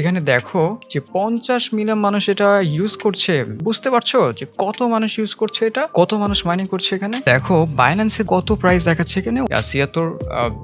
এখানে দেখো যে পঞ্চাশ মিলিয়ন মানুষ এটা ইউজ করছে। বুঝতে পারছ যে কত মানুষ ইউজ করছে এটা? কত মানুষ মাইনিং করছে এখানে? দেখো বাইন্যান্সে কত প্রাইস দেখাচ্ছে এখানে? ছিয়াত্তর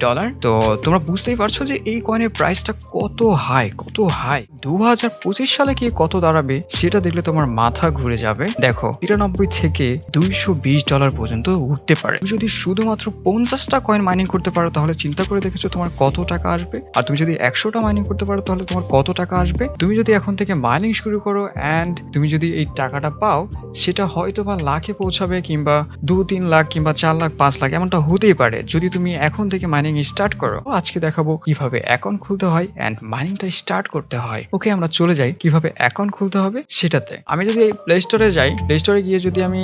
ডলার তো তোমরা বুঝতেই পারছ যে এই কয়েনের প্রাইসটা কত হাই কত হাই দু হাজার পঁচিশ সালে কি কত দাঁড়াবে, সেটা দেখলে তোমার মাথা ঘুরে যাবে। দেখো, তিরানব্বই থেকে দুইশো বিশ ডলার পর্যন্ত উঠতে পারে। তুমি যদি শুধুমাত্র পঞ্চাশটা কয়েন মাইনিং করতে পারো, তাহলে চিন্তা করে দেখেছ তোমার কত টাকা আসবে। আর তুমি যদি একশোটা মাইনিং করতে পারো, তাহলে তোমার কত টাকা আসবে। তুমি যদি এখন থেকে মাইনিং শুরু করো অ্যান্ড তুমি যদি এই টাকাটা পাও, সেটা হয়তো বা লাখে পৌঁছাবে কিংবা দু, তিন লাখ কিংবা চার লাখ, পাঁচ লাখ, এমনটা হতেই পারে। যদি তুমি এখন থেকে মাইনিং স্টার্ট করো আজকে দেখাবো কীভাবে অ্যাকাউন্ট খুলতে হয় অ্যান্ড মাইনিংটা স্টার্ট করতে হয়। ওকে আমরা চলে যাই কীভাবে অ্যাকাউন্ট খুলতে হবে সেটাতে। আমি যদি প্লে স্টোরে যাই প্লে স্টোরে গিয়ে যদি আমি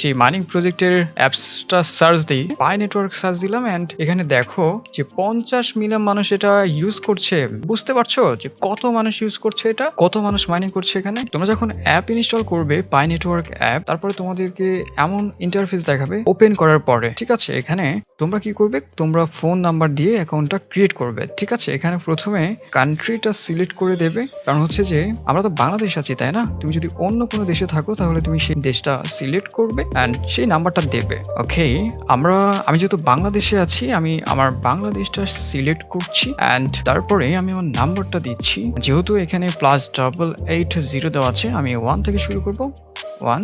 সেই মাইনিং প্রজেক্টের অ্যাপসটা সার্চ দিই পাই নেটওয়ার্ক সার্চ দিলাম অ্যান্ড এখানে দেখো যে পঞ্চাশ মিলিয়ন মানুষ এটা ইউজ করছে। বুঝতে পারছ? যে কত মানুষ ইউজ করছে এটা? কত মানুষ মাইনিং করছে এখানে? তোমরা যখন অ্যাপ ইনস্টল করবে পাই নেটওয়ার্ক অ্যাপ তারপরে তোমাদেরকে এমন ইন্টারফেস দেখাবে ওপেন করার পরে, ঠিক আছে? এখানে তোমরা কি করবে? তোমরা ফোন নাম্বার দিয়ে অ্যাকাউন্টটা ক্রিয়েট করবে, ঠিক আছে? এখানে প্রথমে কান্ট্রিটা সিলেক্ট করে দেবে। কারণ হচ্ছে যে, আমরা তো বাংলাদেশ আছি, তাই না? তুমি যদি অন্য কোনো দেশে থাকো, তাহলে তুমি সেই দেশটা সিলেক্ট করবে অ্যান্ড সেই নাম্বারটা দেবে ওকে আমরা, আমি যেহেতু বাংলাদেশে আছি, আমি আমার বাংলাদেশটা সিলেক্ট করছি অ্যান্ড তারপরে আমি আমার নাম্বারটা দিচ্ছি। যেহেতু এখানে প্লাস ডাবল এইট জিরো দেওয়া আছে, আমি ওয়ান থেকে শুরু করব। ওয়ান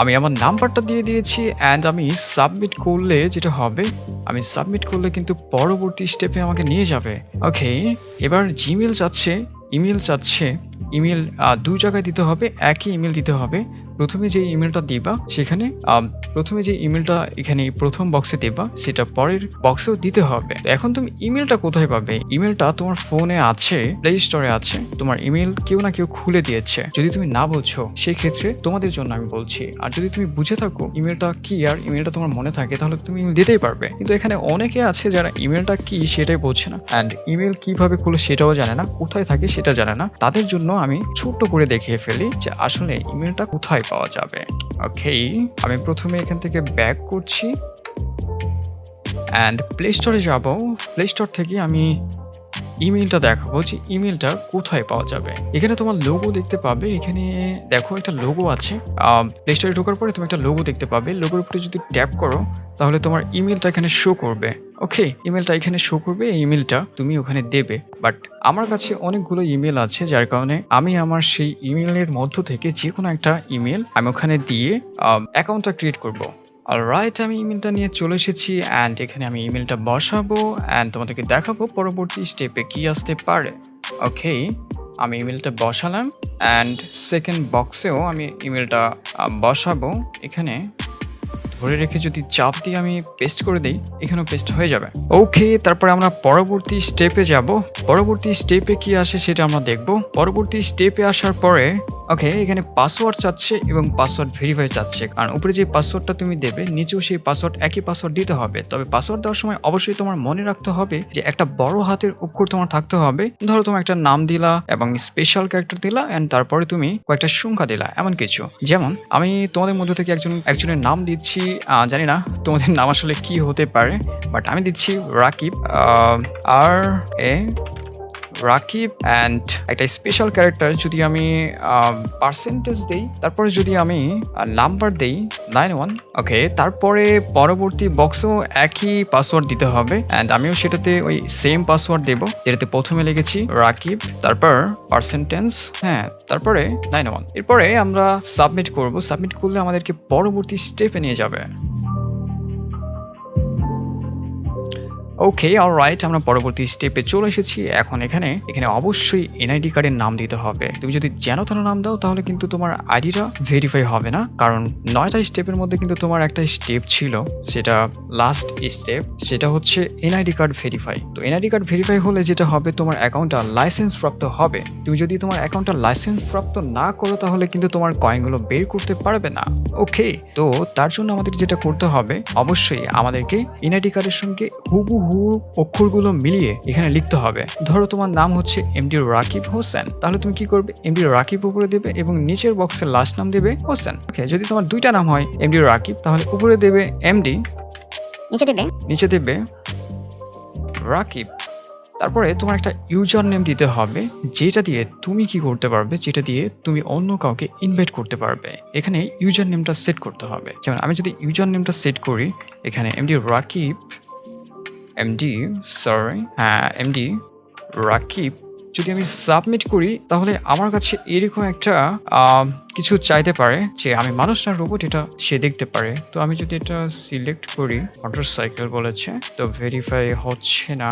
আমি আমার নাম্বারটা দিয়ে দিয়েছি অ্যান্ড আমি সাবমিট করলে যেটা হবে, আমি সাবমিট করলে কিন্তু পরবর্তী স্টেপে আমাকে নিয়ে যাবে। ওকে এবার জিমেল চাচ্ছে ইমেল চাচ্ছে ইমেল দু জায়গায় দিতে হবে, একই ইমেল দিতে হবে। প্রথমে যে ইমেলটা দিবা, সেখানে প্রথমে যে ইমেলটা এখানে প্রথম বক্সে দেবা, সেটা পরের বক্সেও দিতে হবে। এখন তুমি ইমেলটা কোথায় পাবে? ইমেলটা তোমার ফোনে আছে প্লে স্টোরে আছে, তোমার ইমেল কেউ না কেউ খুলে দিয়েছে। যদি তুমি না বলছো সেক্ষেত্রে তোমাদের জন্য আমি বলছি। আর যদি তুমি বুঝে থাকো ইমেলটা কি আর ইমেলটা তোমার মনে থাকে, তাহলে তুমি ইমেল দিতেই পারবে। কিন্তু এখানে অনেকে আছে যারা ইমেলটা কি সেটাই বলছে না। অ্যান্ড ইমেল কীভাবে খুলে সেটাও জানে না, কোথায় থাকে সেটা জানে না। তাদের জন্য আমি ছোট্ট করে দেখিয়ে ফেলি যে আসলে ইমেলটা কোথায় পাওয়া যাবে। ওকে আমি প্রথমে এখান থেকে ব্যাক করছি। অ্যান্ড প্লে স্টোরে যাব। প্লে স্টোর থেকে আমি ইমেলটা দেখাবো যে ইমেলটা কোথায় পাওয়া যাবে। এখানে তোমার লোগো দেখতে পাবে। এখানে দেখো, একটা লোগো আছে। প্লে স্টোরে ঢোকার পরে তুমি একটা লোগো দেখতে পাবে। লোগোর উপরে যদি ট্যাপ করো, তাহলে তোমার ইমেলটা এখানে শো করবে। ওকে ইমেলটা এখানে শো করবে। এই ইমেলটা তুমি ওখানে দেবে। বাট আমার কাছে অনেকগুলো ইমেল আছে, যার কারণে আমি আমার সেই ইমেলের মধ্য থেকে যে কোনো একটা ইমেল আমি ওখানে দিয়ে অ্যাকাউন্টটা ক্রিয়েট করব। আর রাইট আমি ইমেলটা নিয়ে চলে এসেছি অ্যান্ড এখানে আমি ইমেলটা বসাবো অ্যান্ড তোমাদেরকে দেখাবো পরবর্তী স্টেপে কি আসতে পারে। ওকে আমি ইমেলটা বসালাম অ্যান্ড সেকেন্ড বক্সেও আমি ইমেলটা বসাবো। এখানে ধরে রেখে যদি চাপ দিয়ে আমি পেস্ট করে দিই, এখানেও পেস্ট হয়ে যাবে। ওকে তারপরে আমরা পরবর্তী স্টেপে যাব। পরবর্তী স্টেপে কি আসে সেটা আমরা দেখব। পরবর্তী স্টেপে আসার পরে ওকে এখানে পাসওয়ার্ড চাচ্ছে এবং পাসওয়ার্ড ভেরিফাই চাচ্ছে। কারণ উপরে যে পাসওয়ার্ডটা তুমি দেবে, নিচেও সেই পাসওয়ার্ড একই পাসওয়ার্ড দিতে হবে। তবে পাসওয়ার্ড দেওয়ার সময় অবশ্যই তোমার মনে রাখতে হবে যে একটা বড় হাতের অক্ষর তোমার থাকতে হবে। ধরো তোমার একটা নাম দিলা এবং স্পেশাল ক্যারেক্টার দিলা অ্যান্ড তারপরে তুমি কয়েকটা সংখ্যা দিলা, এমন কিছু। যেমন, আমি তোমাদের মধ্যে থেকে একজন, একজনের নাম দিচ্ছি জানি না তোমাদের নাম আসলে কি হতে পারে বাট আমি দিচ্ছি রাকিব আর এ রাকিব অ্যান্ড একটা স্পেশাল ক্যারেক্টার যদি আমি পার্সেন্টেজ দেই, তারপরে যদি আমি নাম্বার দেই নাইন ওয়ান ওকে তারপরে পরবর্তী বক্সও একই পাসওয়ার্ড দিতে হবে অ্যান্ড আমিও সেটাতে ওই সেম পাসওয়ার্ড দেবো, যেটাতে প্রথমে লিখেছি রাকিব, তারপর পার্সেন্টেন্স হ্যাঁ তারপরে নাইন ওয়ান এরপরে আমরা সাবমিট করব সাবমিট করলে আমাদেরকে পরবর্তী স্টেপে নিয়ে যাবে। ওকে অল রাইট আমরা পরবর্তী স্টেপে চলে এসেছি। এখন এখানে এখানে অবশ্যই এনআইডি কার্ডের নাম দিতে হবে। তুমি যদি যেন তেন নাম দাও, তাহলে কিন্তু তোমার আইডিটা ভেরিফাই হবে না। কারণ নয়টা স্টেপের মধ্যে কিন্তু তোমার একটা স্টেপ ছিল, সেটা লাস্ট স্টেপ সেটা হচ্ছে এনআইডি কার্ড ভেরিফাই তো এনআইডি কার্ড ভেরিফাই হলে যেটা হবে, তোমার অ্যাকাউন্টটা লাইসেন্স প্রাপ্ত হবে। তুমি যদি তোমার অ্যাকাউন্টটা লাইসেন্স প্রাপ্ত না করো, তাহলে কিন্তু তোমার কয়েনগুলো বের করতে পারবে না। ওকে তো তার জন্য আমাদের যেটা করতে হবে, অবশ্যই আমাদেরকে এনআইডি কার্ডের সঙ্গে হুবহু অক্ষরগুলো মিলিয়ে এখানে লিখতে হবে। ধরো তোমার নাম হচ্ছে এমডি রাকিব হোসেন। তাহলে তুমি কি করবে? এমডি রাকিব উপরে দেবে এবং নিচের বক্সের লাস্ট নাম দেবে হোসেন। ওকে যদি তোমার দুইটা নাম হয় এমডি রাকিব তাহলে উপরে দেবে এমডি নিচে দেবে। নিচে দেবে রাকিব। তারপরে তোমার একটা ইউজার নেম দিতে হবে যেটা দিয়ে তুমি কি করতে পারবে? যেটা দিয়ে তুমি অন্য কাউকে ইনভাইট করতে পারবে। এখানে ইউজার নেমটা সেট করতে হবে। যেমন আমি যদি ইউজার নেমটা সেট করি এখানে এমডি রাকিব এমডি সরি হ্যাঁ এমডি রাকিব যদি আমি সাবমিট করি তাহলে আমার কাছে এরকম একটা কিছু চাইতে পারে যে আমি মানুষ না রোবট এটা সে দেখতে পারে। তো আমি যদি এটা সিলেক্ট করি মোটরসাইকেল বলেছে, তো ভেরিফাই হচ্ছে না।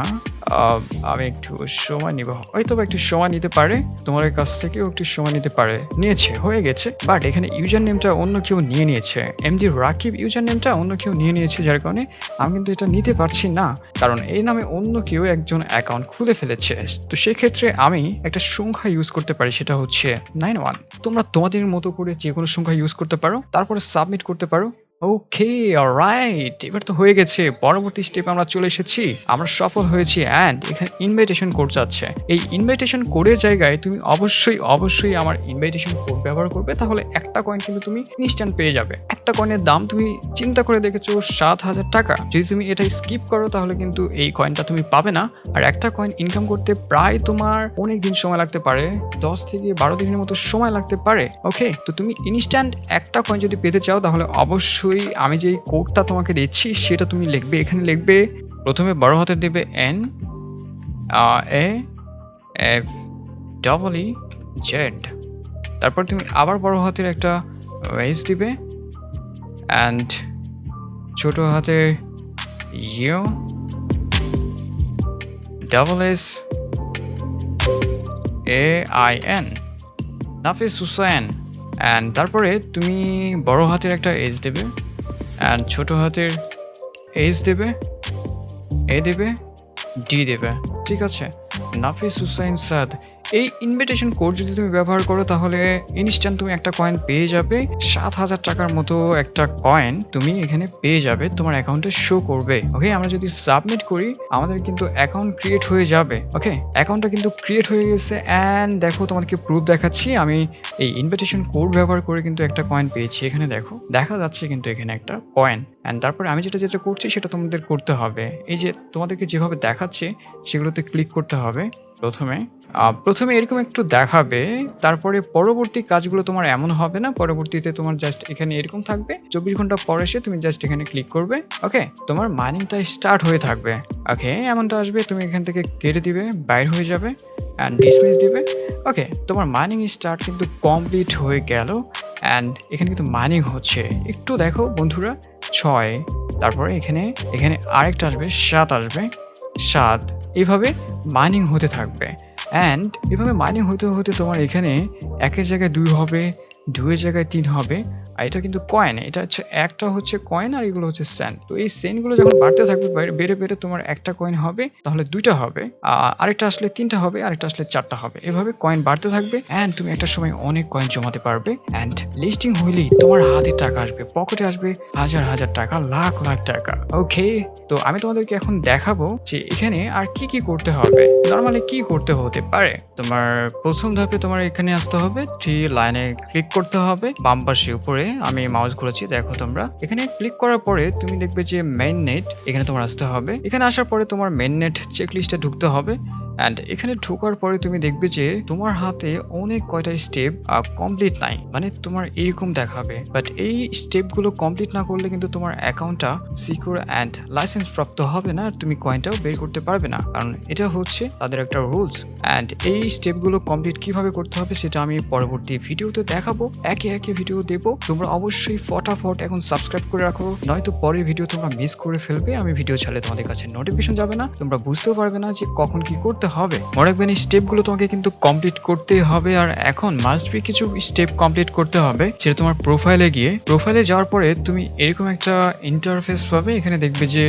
আমি একটু সময় নিব। হয়তো বা একটু সময় নিতে পারে তোমার কাছ থেকেও একটু সময় নিতে পারে। নিয়েছে, হয়ে গেছে। বাট এখানে ইউজার নেমটা অন্য কেউ নিয়ে নিয়েছে। এমডি রাকিব ইউজার নেমটা অন্য কেউ নিয়ে নিয়েছে, যার কারণে আমি কিন্তু এটা নিতে পারছি না। কারণ এই নামে অন্য কেউ একজন অ্যাকাউন্ট খুলে ফেলেছে। তো সেক্ষেত্রে আমি একটা সংখ্যা ইউজ করতে পারি, সেটা হচ্ছে নাইন ওয়ান তোমরা তোমাদের মতো করে যে কোনো সংখ্যা ইউজ করতে পারো, তারপরে সাবমিট করতে পারো। ওকে রাইট এবার তো হয়ে গেছে। পরবর্তী স্টেপে আমরা চলে এসেছি। আমরা সফল হয়েছি অ্যান্ড এখানে ইনভাইটেশন কোড যাচ্ছে। এই ইনভাইটেশন কোডের জায়গায় তুমি অবশ্যই অবশ্যই আমার ইনভাইটেশন কোড ব্যবহার করবে, তাহলে একটা কয়েন কিন্তু তুমি ইনস্ট্যান্ট পেয়ে যাবে। একটা কয়েনের দাম তুমি চিন্তা করে দেখেছ সাত হাজার টাকা। যদি তুমি এটা স্কিপ করো, তাহলে কিন্তু এই কয়েনটা তুমি পাবে না। আর একটা কয়েন ইনকাম করতে প্রায় তোমার অনেক দিন সময় লাগতে পারে। দশ থেকে বারো দিনের মতো সময় লাগতে পারে। ওকে তো তুমি ইনস্ট্যান্ট একটা কয়েন যদি পেতে চাও, তাহলে অবশ্যই আমি যে কোডটা তোমাকে দিচ্ছি, সেটা তুমি লিখবে। এখানে লিখবে, প্রথমে বড় হাতের দেবে N A F double E Z তারপর তুমি আবার বড় হাতের একটা ওয়েস দিবে। অ্যান্ড ছোট হাতের U double S A I N Nafis, Hussain and তারপরে তুমি বড় হাতের একটা এজ দেবে অ্যান্ড ছোট হাতের এজ দেবে এ দেবে ডি দেবে, ঠিক আছে? নাফিস, হুসাইন, সাদ এই ইনভিটেশন কোড যদি তুমি ব্যবহার করো, তাহলে ইনস্ট্যান্ট তুমি একটা কয়েন পেয়ে যাবে। সাত হাজার টাকার মতো একটা কয়েন তুমি এখানে পেয়ে যাবে, তোমার অ্যাকাউন্টে শো করবে। ওকে আমরা যদি সাবমিট করি, আমাদের কিন্তু অ্যাকাউন্ট ক্রিয়েট হয়ে যাবে। ওকে অ্যাকাউন্টটা কিন্তু ক্রিয়েট হয়ে গেছে অ্যান্ড দেখো তোমাদেরকে প্রুফ দেখাচ্ছি। আমি এই ইনভিটেশন কোড ব্যবহার করে কিন্তু একটা কয়েন পেয়েছি এখানে দেখো। দেখা যাচ্ছে কিন্তু এখানে একটা কয়েন অ্যান্ড তারপরে আমি যেটা যেটা করছি, সেটা তোমাদের করতে হবে। এই যে তোমাদেরকে যেভাবে দেখাচ্ছে, সেগুলোতে ক্লিক করতে হবে প্রথমে। প্রথমে এরকম একটু দেখাবে, তারপরে পরবর্তী কাজগুলো তোমার এমন হবে না, পরবর্তীতে তোমার জাস্ট এখানে এরকম থাকবে, চব্বিশ ঘণ্টা পর এসে তুমি জাস্ট এখানে ক্লিক করবে ওকে তোমার মাইনিংটা স্টার্ট হয়ে থাকবে ওকে এমনটা আসবে, তুমি এখান থেকে কেটে দিবে, বাইর হয়ে যাবে অ্যান্ড ডিসমিস দিবে ওকে তোমার মাইনিং স্টার্ট কিন্তু কমপ্লিট হয়ে গেল অ্যান্ড এখানে কিন্তু মাইনিং হচ্ছে। একটু দেখো বন্ধুরা, ছয়, তারপরে এখানে এখানে আরেকটা আসবে, সাত আসবে, সাত এইভাবে মাইনিং হতে থাকবে। অ্যান্ড এভাবে মাইনিং হতে হতে তোমার এখানে একের জায়গায় দুই হবে দুইয়ের জায়গায় তিন হবে, আর এটা কিন্তু কয়েন এটা হচ্ছে, একটা হচ্ছে কয়েন আর এগুলো হচ্ছে স্যান্ড তো এই সেন্টগুলো যখন বাড়তে থাকবে, বেড়ে বেড়ে তোমার একটা কয়েন হবে, তাহলে দুইটা হবে। আর আরেকটা আসলে তিনটা হবে, আরেকটা আসলে চারটা হবে। এভাবে কয়েন বাড়তে থাকবে অ্যান্ড তুমি একটা সময় অনেক কয়েন জমাতে পারবে। অ্যান্ড লিস্টিং হইলেই তোমার হাতে টাকা আসবে পকেটে আসবে হাজার হাজার টাকা, লাখ লাখ টাকা। ওকে তো আমি তোমাদেরকে এখন দেখাবো যে এখানে আর কি কি করতে হবে। নর্মালি কি করতে হতে পারে? তোমার প্রথম ধাপে তোমার এখানে আসতে হবে থ্রি লাইনে ক্লিক করতে হবে। বাম পাশে উপরে আমি মাউস ঘুরেছি দেখো তোমরা। এখানে ক্লিক করার পরে তুমি দেখবে যে মেইন নেট এখানে তোমার আসতে হবে। এখানে আসার পরে তোমার মেইন নেট চেকলিস্টে ঢুকতে হবে। অ্যান্ড এখানে ঢোকার পরে তুমি দেখবে যে তোমার হাতে অনেক কয়টা স্টেপ কমপ্লিট নাই। মানে তোমার এরকম দেখাবে। বাট এই স্টেপগুলো কমপ্লিট না করলে কিন্তু তোমার অ্যাকাউন্টটা সিকিউর অ্যান্ড লাইসেন্স প্রাপ্ত হবে না। আর তুমি কয়েনটাও বের করতে পারবে না। কারণ এটা হচ্ছে তাদের একটা রুলস অ্যান্ড এই স্টেপগুলো কমপ্লিট কীভাবে করতে হবে সেটা আমি পরবর্তী ভিডিওতে দেখাবো। একে একে ভিডিও দেবো। তোমরা অবশ্যই ফটাফট এখন সাবস্ক্রাইব করে রাখো। নয়তো পরের ভিডিও তোমরা মিস করে ফেলবে। আমি ভিডিও ছাড়লে তোমাদের কাছে নোটিফিকেশন যাবে না। তোমরা বুঝতেও পারবে না যে কখন কি করতে হবে। মনে রাখবেন এই স্টেপগুলো তোমাকে কিন্তু কমপ্লিট করতেই হবে আর এখন মাস্ট বি কিছু স্টেপ কমপ্লিট করতে হবে, সেটা তোমার প্রোফাইলে গিয়ে। প্রোফাইলে যাওয়ার পরে তুমি এরকম একটা ইন্টারফেস পাবে, এখানে দেখবে যে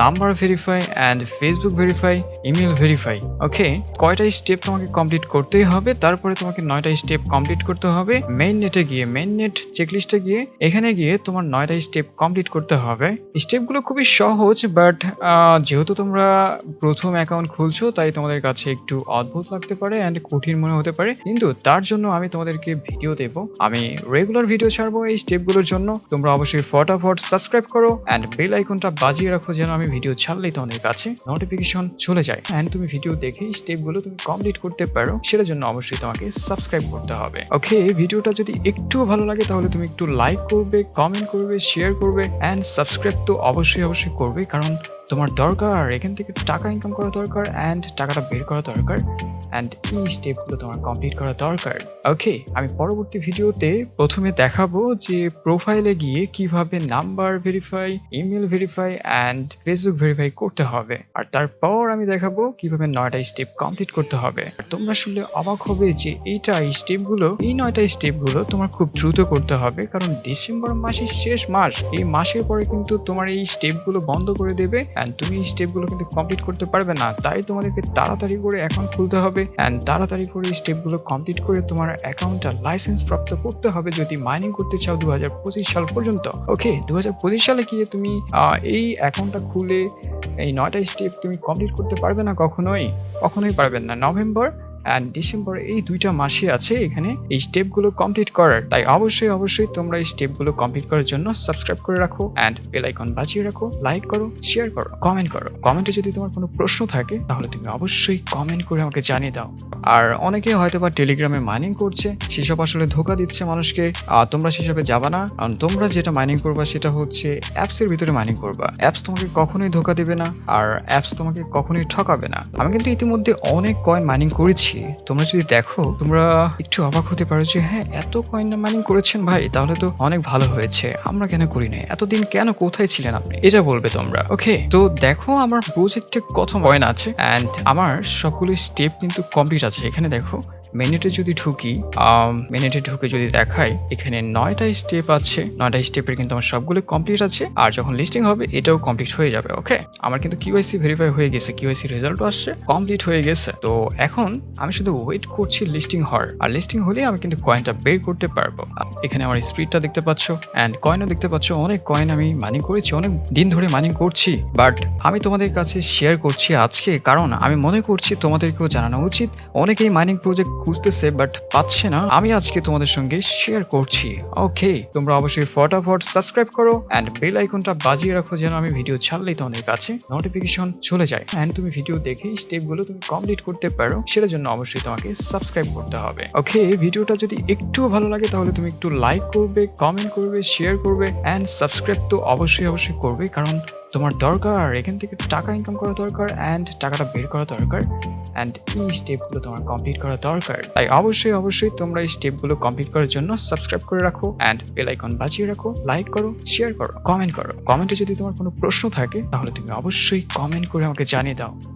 number verify and Facebook verify email verify okay কয়টা স্টেপ তোমাকে কমপ্লিট করতেই হবে, তারপরে তোমাকে নয়টা স্টেপ কমপ্লিট করতে হবে। মেইন নেটে গিয়ে মেইন নেট চেকলিস্টে গিয়ে, এখানে গিয়ে তোমার নয়টা স্টেপ কমপ্লিট করতে হবে। স্টেপগুলো খুবই সহজ বাট যেহেতু তোমরা প্রথম অ্যাকাউন্ট খুলছো, তাই তোমাদের তোমাদের কাছে একটু অদ্ভুত লাগতে পারে অ্যান্ড কঠিন মনে হতে পারে, কিন্তু তার জন্য আমি তোমাদেরকে ভিডিও দেব। আমি রেগুলার ভিডিও ছাড়বো এই স্টেপগুলোর জন্য। তোমরা অবশ্যই ফটাফট সাবস্ক্রাইব করো অ্যান্ড বেল আইকনটা বাজিয়ে রাখো যেন আমি ভিডিও ছাড়লেই তোমাদের কাছে নোটিফিকেশন চলে যায়। অ্যান্ড তুমি ভিডিও দেখেই স্টেপগুলো তুমি কমপ্লিট করতে পারো, সেটার জন্য অবশ্যই তোমাকে সাবস্ক্রাইব করতে হবে। ওকে ভিডিওটা যদি একটুও ভালো লাগে তাহলে তুমি একটু লাইক করবে কমেন্ট করবে শেয়ার করবে অ্যান্ড সাবস্ক্রাইব তো অবশ্যই অবশ্যই করবে, কারণ তোমার দরকার এখান থেকে টাকা ইনকাম করা দরকার অ্যান্ড টাকাটা বের করা দরকার। অ্যান্ড এই স্টেপগুলো তোমার কমপ্লিট করা দরকার। ওকে আমি পরবর্তী ভিডিওতে প্রথমে দেখাবো যে প্রোফাইলে গিয়ে কীভাবে number verify email verify and Facebook verify করতে হবে। আর তারপর আমি দেখাবো কীভাবে নয়টা স্টেপ কমপ্লিট করতে হবে। তোমরা শুনলে অবাক হবে যে এইটা এই স্টেপগুলো এই নয়টা স্টেপগুলো তোমার খুব দ্রুত করতে হবে, কারণ ডিসেম্বর মাসের শেষ মাস, এই মাসের পরে কিন্তু তোমার এই স্টেপগুলো বন্ধ করে দেবে অ্যান্ড তুমি এই স্টেপগুলো কিন্তু কমপ্লিট করতে পারবে না। তাই তোমাদেরকে তাড়াতাড়ি করে অ্যাকাউন্ট খুলতে হবে। অ্যান্ড তাড়াতাড়ি করে স্টেপগুলো কমপ্লিট করে তোমার অ্যাকাউন্টটা লাইসেন্স প্রাপ্ত করতে হবে যদি মাইনিং করতে চাও দু হাজার পঁচিশ সাল পর্যন্ত। ওকে দু হাজার পঁচিশ সালে গিয়ে তুমি এই অ্যাকাউন্টটা খুলে, এই নয়টা স্টেপ তুমি কমপ্লিট করতে পারবে না কখনোই কখনোই পারবেন না। নভেম্বর অ্যান্ড ডিসেম্বর এই দুইটা মাসে আছে এখানে এই স্টেপগুলো কমপ্লিট করার। তাই অবশ্যই অবশ্যই তোমরা এই স্টেপগুলো কমপ্লিট করার জন্য সাবস্ক্রাইব করে রাখো অ্যান্ড বেল আইকন বাজিয়ে রাখো লাইক করো শেয়ার করো কমেন্ট করো। কমেন্টে যদি তোমার কোনো প্রশ্ন থাকে, তাহলে তুমি অবশ্যই কমেন্ট করে আমাকে জানিয়ে দাও। আর অনেকে হয়তো বা টেলিগ্রামে মাইনিং করছে, সেসব আসলে ধোকা দিচ্ছে মানুষকে। আর তোমরা সেসবে যাবা না, কারণ তোমরা যেটা মাইনিং করবা সেটা হচ্ছে অ্যাপসের ভিতরে মাইনিং করবা। অ্যাপস তোমাকে কখনোই ধোকা দেবে না, আর অ্যাপস তোমাকে কখনোই ঠকাবে না। আমি কিন্তু ইতিমধ্যে অনেক কয়েন মাইনিং করেছি। তোমরা যদি দেখো, তোমরা একটু অবাক হতে পারো যে হ্যাঁ এত কয়েন মাইনিং করেছেন ভাই, তাহলে তো অনেক ভালো হয়েছে। আমরা কেন করি না এতদিন কেন কোথায় ছিলেন আপনি? এটা বলবে তোমরা। ওকে তো দেখো, আমার প্রজেক্টে কত কয়েন আছে অ্যান্ড আমার সবগুলো স্টেপ কিন্তু কমপ্লিট আছে। এখানে দেখো মিনিটে যদি ঢুকি মিনিটে ঢুকে যদি দেখাই, এখানে নয়টা স্টেপ আছে। নয়টা স্টেপের কিন্তু আমার সবগুলো কমপ্লিট আছে। আর যখন লিস্টিং হবে, এটাও কমপ্লিট হয়ে যাবে ওকে আমার কিন্তু কিউআইসি ভেরিফাই হয়ে গেছে। কিউআইসি রেজাল্টও আসছে কমপ্লিট হয়ে গেছে। তো এখন আমি শুধু ওয়েট করছি লিস্টিং হওয়ার। আর লিস্টিং হলে আমি কিন্তু কয়েনটা বের করতে পারব। এখানে আমার স্পিডটা দেখতে পাচ্ছ। অ্যান্ড কয়েনও দেখতে পাচ্ছ। অনেক কয়েন আমি মাইনিং করেছি, অনেক দিন ধরে মাইনিং করছি। বাট আমি তোমাদের কাছে শেয়ার করছি আজকে। কারণ আমি মনে করছি তোমাদেরকেও জানানো উচিত। অনেকেই মাইনিং প্রজেক্ট খুঁজতেছে বাট পাচ্ছে না। আমি আজকে তোমাদের সঙ্গে শেয়ার করছি। ওকে তোমরা অবশ্যই ফটাফট সাবস্ক্রাইব করো অ্যান্ড বেল আইকনটা বাজিয়ে রাখো যেন আমি ভিডিও ছাড়লেই তোমাদের কাছে নোটিফিকেশন চলে যায়। অ্যান্ড তুমি ভিডিও দেখেই স্টেপগুলো তুমি কমপ্লিট করতে পারো, সেটার জন্য অবশ্যই তোমাকে সাবস্ক্রাইব করতে হবে। ওকে ভিডিওটা যদি একটুও ভালো লাগে, তাহলে তুমি একটু লাইক করবে কমেন্ট করবে শেয়ার করবে অ্যান্ড সাবস্ক্রাইব তো অবশ্যই অবশ্যই করবে, কারণ তোমার দরকার, এখান থেকে টাকা ইনকাম করা দরকার অ্যান্ড টাকাটা বের করা দরকার। অ্যান্ড এই স্টেপগুলো তোমার কমপ্লিট করা দরকার। তাই অবশ্যই অবশ্যই তোমরা এই স্টেপগুলো কমপ্লিট করার জন্য সাবস্ক্রাইব করে রাখো অ্যান্ড বেলাইকন বাঁচিয়ে রাখো লাইক করো শেয়ার করো কমেন্ট করো। কমেন্টে যদি তোমার কোনো প্রশ্ন থাকে, তাহলে তুমি অবশ্যই কমেন্ট করে আমাকে জানিয়ে দাও।